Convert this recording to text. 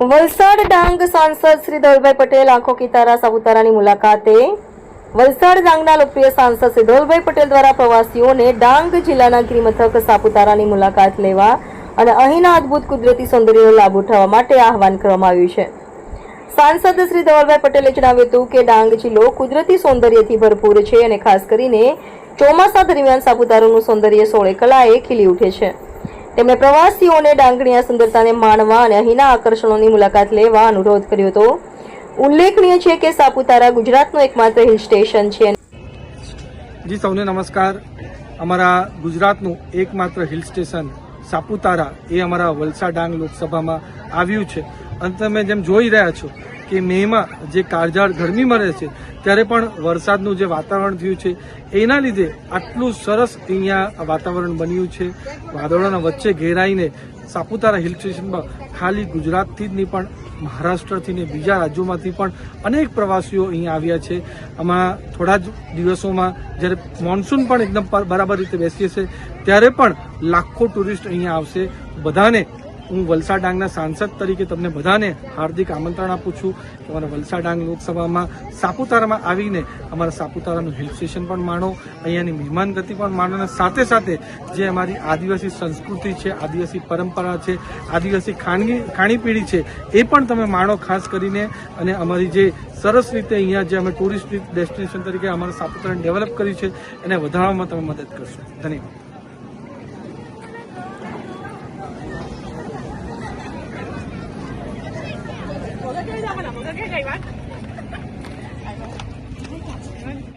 વલસાડ ડાંગ સાંસદ શ્રી ધવલભાઈ પટેલ આંખો કિતારા સાપુતારાની મુલાકાતે. વલસાડ ડાંગના લોકપ્રિય સાંસદ શ્રી ધવલભાઈ પટેલ દ્વારા પ્રવાસીઓને ડાંગ જિલ્લાના ગિરિમથક સાપુતારાની મુલાકાત લેવા અને અહીંના અદ્ભુત કુદરતી સૌંદર્યનો લાભ ઉઠાવવા માટે આહવાન કરવામાં આવ્યું છે. સાંસદ શ્રી ધવલભાઈ પટેલે જણાવ્યું હતું કે ડાંગ જિલ્લો કુદરતી સૌંદર્યથી ભરપૂર છે અને ખાસ કરીને ચોમાસા દરમિયાન સાપુતારાનું સૌંદર્ય સોળે કલાએ ખીલી ઉઠે છે. તેમણે પ્રવાસીઓને ડાંગણીયા સુંદરતાને માણવા અને અહીંના આકર્ષણોની મુલાકાત લેવા અનુરોધ કર્યો હતો. ઉલ્લેખનીય છે કે સાપુતારા ગુજરાતનું એકમાત્ર હિલ સ્ટેશન છે. જી, સૌને નમસ્કાર. અમારા ગુજરાતનું એકમાત્ર હિલ સ્ટેશન સાપુતારા એ અમારા વલસાડ ડાંગ લોકસભામાં આવ્યું છે. અને તમે જેમ જોઈ રહ્યા છો કે મેમાં જે કાળઝાળ ગરમીમાં રહે છે, ત્યારે પણ વરસાદનું જે વાતાવરણ થયું છે, એના લીધે આટલું સરસ અહીંયા વાતાવરણ બન્યું છે. વાદળોના વચ્ચે ઘેરાઈને સાપુતારા હિલ સ્ટેશનમાં ખાલી ગુજરાતથી જ નહીં, પણ મહારાષ્ટ્રથી ને બીજા રાજ્યોમાંથી પણ અનેક પ્રવાસીઓ અહીંયા આવ્યા છે. આમાં થોડા જ દિવસોમાં જ્યારે મોન્સૂન પણ એકદમ બરાબર રીતે બેસીએ છે ત્યારે પણ લાખો ટુરિસ્ટ અહીંયા આવશે. બધાને હું વલસાડ ડાંગના સાંસદ તરીકે તમને બધાને હાર્દિક આમંત્રણ આપું છું કે અમારા વલસાડ ડાંગ લોકસભામાં સાપુતારામાં આવીને અમારા સાપુતારાનું હિલ સ્ટેશન પણ માણો, અહીંયાની મહેમાનગતિ પણ માણો અને સાથે સાથે જે અમારી આદિવાસી સંસ્કૃતિ છે, આદિવાસી પરંપરા છે, આદિવાસી ખાણગી ખાણીપીણી છે, એ પણ તમે માણો ખાસ કરીને અને અમારી જે સરસ રીતે અહીંયા જે અમે ટુરિસ્ટ ડેસ્ટિનેશન તરીકે અમારા સાપુતારાને ડેવલપ કરી છે, એને વધારવામાં તમે મદદ કરશો. ધન્યવાદ. ಹೇಳಿದ